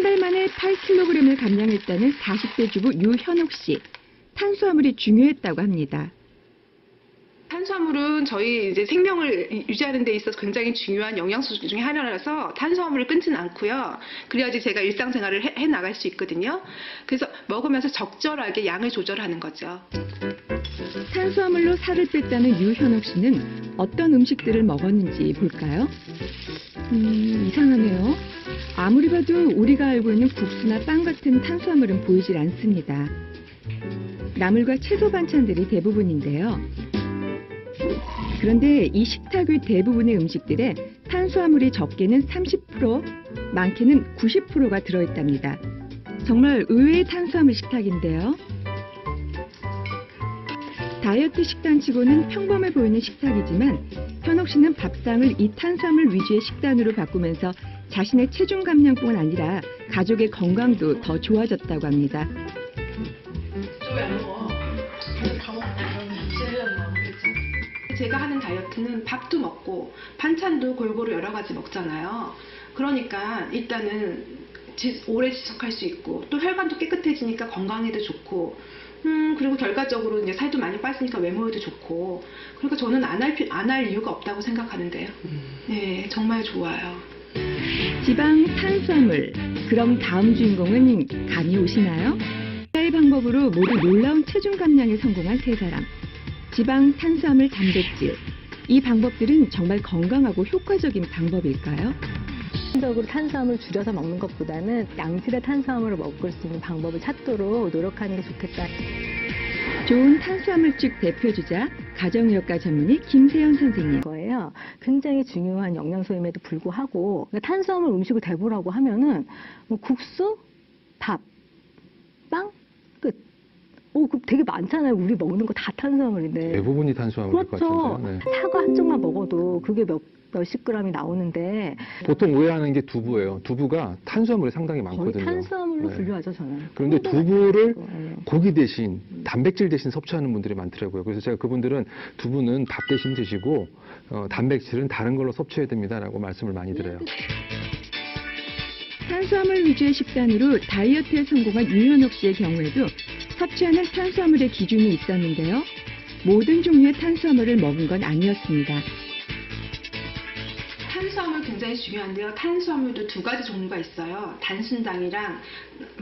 한 달 만에 8kg을 감량했다는 40대 주부 유현옥 씨. 탄수화물이 중요했다고 합니다. 탄수화물은 저희 이제 생명을 유지하는 데 있어서 굉장히 중요한 영양소 중에 하나라서 탄수화물을 끊지는 않고요. 그래야지 제가 일상생활을 해, 해 나갈 수 있거든요. 그래서 먹으면서 적절하게 양을 조절하는 거죠. 탄수화물로 살을 뺐다는 유현옥 씨는 어떤 음식들을 먹었는지 볼까요? 음, 이상하네요. 아무리 봐도 우리가 알고 있는 국수나 빵 같은 탄수화물은 보이질 않습니다. 나물과 채소 반찬들이 대부분인데요. 그런데 이 식탁 위 대부분의 음식들에 탄수화물이 적게는 30%, 많게는 90%가 들어있답니다. 정말 의외의 탄수화물 식탁인데요. 다이어트 식단치고는 평범해 보이는 식탁이지만 현옥 씨는 밥상을 이 탄수화물 위주의 식단으로 바꾸면서 자신의 체중 감량뿐 아니라 가족의 건강도 더 좋아졌다고 합니다. 제가 하는 다이어트는 밥도 먹고 반찬도 골고루 여러 가지 먹잖아요. 그러니까 일단은 지- 오래 지속할 수 있고 또 혈관도 깨끗해지니까 건강에도 좋고 음 그리고 결과적으로 이제 살도 많이 빠지니까 외모에도 좋고 그러니까 저는 안할 안할 이유가 없다고 생각하는데요. 네 정말 좋아요. 지방, 탄수화물. 그럼 다음 주인공은 감이 오시나요? 의 방법으로 모두 놀라운 체중 감량에 성공한 세 사람. 지방, 탄수화물, 단백질. 이 방법들은 정말 건강하고 효과적인 방법일까요? 적으로 탄수화물 줄여서 먹는 것보다는 양질의 탄수화물을 먹을 수 있는 방법을 찾도록 노력하는 게 좋겠다. 좋은 탄수화물집 대표주자, 가정의학과 전문의 김세연 선생님. 거예요. 굉장히 중요한 영양소임에도 불구하고 그러니까 탄수화물 음식을 대보라고 하면은 뭐 국수, 밥, 빵, 끝. 오, 그 되게 많잖아요. 우리 먹는 거 다 탄수화물인데. 대부분이 탄수화물일 것 그렇죠. 같은데요. 네. 사과 한 쪽만 먹어도 그게 몇 몇십 그램이 나오는데 보통 오해하는 게 두부예요. 두부가 탄수화물이 상당히 거의 많거든요. 탄수화물로 네. 분류하죠 저는. 그런데 두부를 예. 고기 대신 단백질 대신 섭취하는 분들이 많더라고요. 그래서 제가 그분들은 두부는 밥 대신 드시고 어, 단백질은 다른 걸로 섭취해야 됩니다라고 말씀을 많이 드려요. 탄수화물 위주의 식단으로 다이어트에 성공한 유현옥 씨의 경우에도 섭취하는 탄수화물의 기준이 있었는데요. 모든 종류의 탄수화물을 먹은 건 아니었습니다. 탄수화물 굉장히 중요한데요. 탄수화물도 두 가지 종류가 있어요. 단순당이랑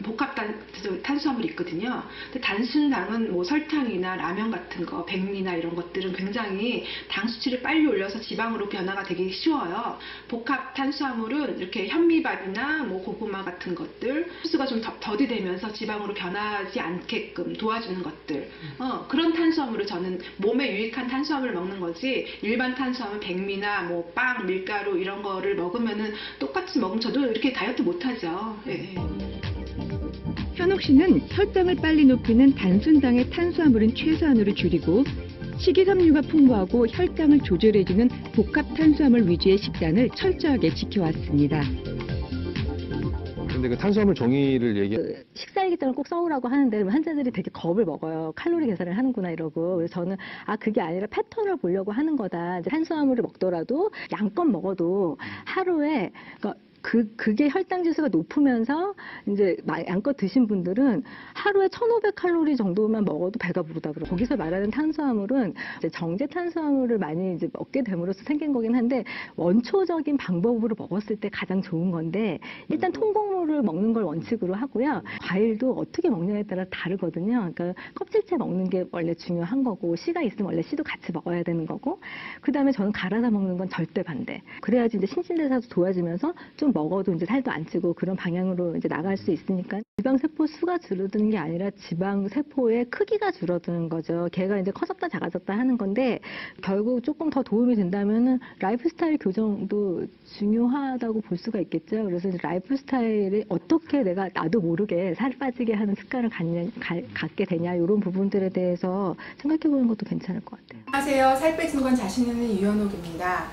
복합 단, 탄수화물이 있거든요. 근데 단순당은 뭐 설탕이나 라면 같은 거, 백미나 이런 것들은 굉장히 당 수치를 빨리 올려서 지방으로 변화가 되기 쉬워요. 복합 탄수화물은 이렇게 현미밥이나 뭐 고구마 같은 것들, 흡수가 좀 더, 더디 되면서 지방으로 변하지 않게끔 도와주는 것들. 어, 그런 탄수화물을 저는 몸에 유익한 탄수화물을 먹는 거지 일반 탄수화물 백미나 뭐 빵, 밀가루 이런 거를 먹으면은 똑같이 먹으면 저도 이렇게 다이어트 못하죠. 예. 현옥 씨는 혈당을 빨리 높이는 단순당의 탄수화물은 최소한으로 줄이고 식이섬유가 풍부하고 혈당을 조절해주는 복합 탄수화물 위주의 식단을 철저하게 지켜왔습니다. 근데 그 탄수화물 정의를 얘기 그 식사일기 때는 꼭 써오라고 하는데 환자들이 되게 겁을 먹어요. 칼로리 계산을 하는구나 이러고. 그래서 저는 아 그게 아니라 패턴을 보려고 하는 거다. 이제 탄수화물을 먹더라도 양껏 먹어도 하루에 그러니까 그, 그게 혈당 지수가 높으면서 이제 마- 양껏 드신 분들은 하루에 1,500칼로리 정도만 먹어도 배가 부르다 그래요. 거기서 말하는 탄수화물은 정제 탄수화물을 많이 이제 먹게 됨으로써 생긴 거긴 한데 원초적인 방법으로 먹었을 때 가장 좋은 건데 일단 통곡물을 먹는 걸 원칙으로 하고요. 과일도 어떻게 먹냐에 따라 다르거든요. 그러니까 껍질째 먹는 게 원래 중요한 거고 씨가 있으면 원래 씨도 같이 먹어야 되는 거고 그다음에 저는 갈아서 먹는 건 절대 반대. 그래야지 이제 신진대사도 도와지면서 좀 먹어도 이제 살도 안 찌고 그런 방향으로 이제 나갈 수 있으니까 지방 세포 수가 줄어드는 게 아니라 지방 세포의 크기가 줄어드는 거죠. 걔가 이제 커졌다 작아졌다 하는 건데 결국 조금 더 도움이 된다면은 라이프 스타일 교정도 중요하다고 볼 수가 있겠죠. 그래서 이제 라이프 스타일이 어떻게 내가 나도 모르게 살 빠지게 하는 습관을 갖냐, 가- 갖게 되냐 이런 부분들에 대해서 생각해 보는 것도 괜찮을 것 같아요. 안녕하세요. 살 빼진 건 자신 있는 유현옥입니다.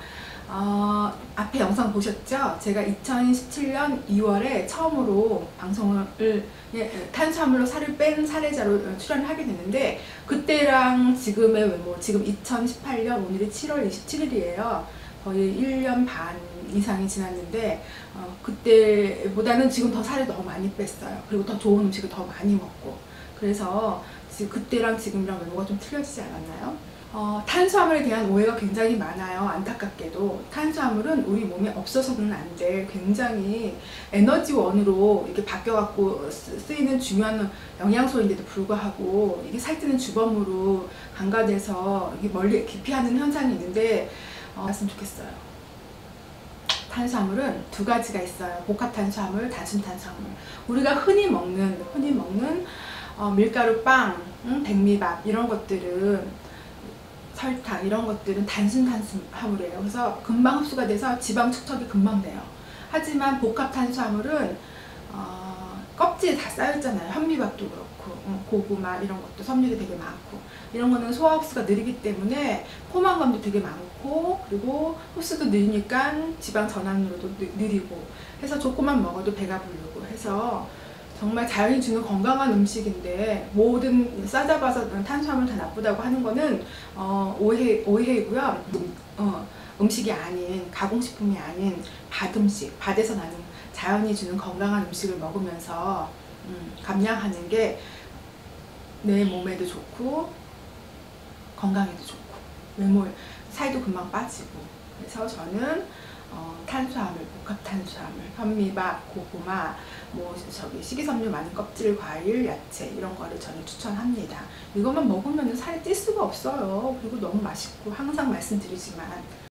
어, 앞에 영상 보셨죠? 제가 2017년 2월에 처음으로 방송을 예, 탄수화물로 살을 뺀 사례자로 출연을 하게 됐는데 그때랑 지금의 외모, 지금 2018년 오늘이 7월 27일이에요. 거의 1년 반 이상이 지났는데 어, 그때보다는 지금 더 살을 너무 많이 뺐어요. 그리고 더 좋은 음식을 더 많이 먹고 그래서 그때랑 지금이랑 외모가 좀 틀려지지 않았나요? 어, 탄수화물에 대한 오해가 굉장히 많아요. 안타깝게도 탄수화물은 우리 몸에 없어서는 안 될 굉장히 에너지원으로 이렇게 바뀌어갖고 쓰- 쓰이는 중요한 영양소인데도 불구하고 이게 살찌는 주범으로 간과돼서 이게 멀리 기피하는 현상이 있는데 어, 했으면 좋겠어요. 탄수화물은 두 가지가 있어요. 복합 탄수화물, 단순 탄수화물. 우리가 흔히 먹는 흔히 먹는 어, 밀가루 빵, 응, 백미밥 이런 것들은 설탕 이런 것들은 단순 탄수화물이에요. 그래서 금방 흡수가 돼서 지방 축적이 금방 돼요. 하지만 복합 탄수화물은 어, 껍질에 다 쌓여있잖아요. 현미밥도 그렇고 응, 고구마 이런 것도 섬유도 되게 많고 이런 거는 소화 흡수가 느리기 때문에 포만감도 되게 많고 그리고 흡수도 느리니까 지방 전환으로도 느- 느리고 해서 조금만 먹어도 배가 부르고 해서 정말 자연이 주는 건강한 음식인데 모든 싸잡아서 탄수화물 다 나쁘다고 하는 거는 어, 오해 오해이고요. 음, 어, 음식이 아닌 가공식품이 아닌 밭 음식 밭에서 나는 자연이 주는 건강한 음식을 먹으면서 음, 감량하는 게 내 몸에도 좋고 건강에도 좋고 외모 살도 금방 빠지고 그래서 저는 어, 탄수화물, 복합 탄수화물, 현미밥, 고구마, 뭐 저기 식이섬유 많은 껍질 과일, 야채 이런 거를 저는 추천합니다. 이것만 먹으면 살이 찔 수가 없어요. 그리고 너무 맛있고 항상 말씀드리지만